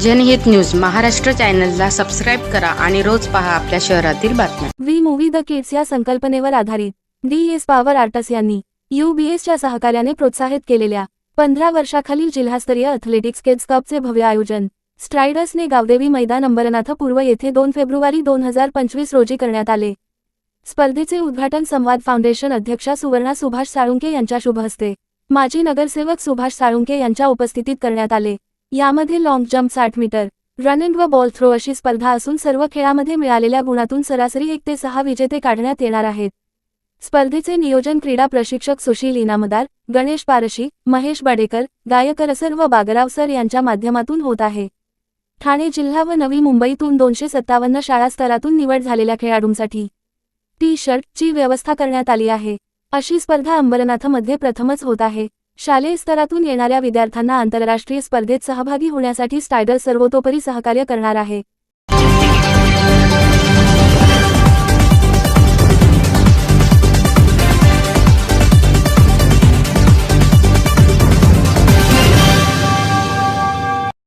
जनहित न्यूज महाराष्ट्र चॅनलला सबस्क्राईब करा आणि रोज पहा आपल्या शहरातील बातम्या. वी मूवी द किड्स या संकल्पनेवर आधारित डी एस पॉवर आर्टस यांनी यूबीएसच्या सहकार्याने प्रोत्साहित केलेल्या पंधरा वर्षाखालील जिल्हास्तरीय अथलेटिक्स किड्स कपचे भव्य आयोजन स्ट्रायडर्सने गावदेवी मैदान अंबरनाथ पूर्व येथे दोन फेब्रुवारी दोन हजार पंचवीस रोजी करण्यात आले. स्पर्धेचे उद्घाटन संवाद फाउंडेशन अध्यक्षा सुवर्णा सुभाष साळुंके यांच्या शुभहस्ते माजी नगरसेवक सुभाष साळुंके यांच्या उपस्थितीत करण्यात आले. यामध्ये लॉन्ग जम्प साठ मीटर रनिंग व बॉल थ्रो अशी स्पर्धा असून सर्व खेळामध्ये मिळालेल्या गुणातून सरासरी एक ते सहा विजेते काढण्यात येणार आहेत. स्पर्धेचे नियोजन क्रीडा प्रशिक्षक सुशील इनामदार गणेश पारशी महेश बाडेकर गायकर सर व बागराव सर यांच्या माध्यमातून होत आहे. ठाणे जिल्हा व नवी मुंबईतून दोनशे सत्तावन्न शाळा स्तरातून निवड झालेल्या खेळाडूंसाठी टी शर्टची व्यवस्था करण्यात आली आहे. अशी स्पर्धा अंबरनाथमध्ये प्रथमच होत आहे. शालेय स्तरातून येणाऱ्या विद्यार्थ्यांना आंतरराष्ट्रीय स्पर्धेत सहभागी होण्यासाठी स्टायडर सर्वतोपरी सहकार्य करणार आहे.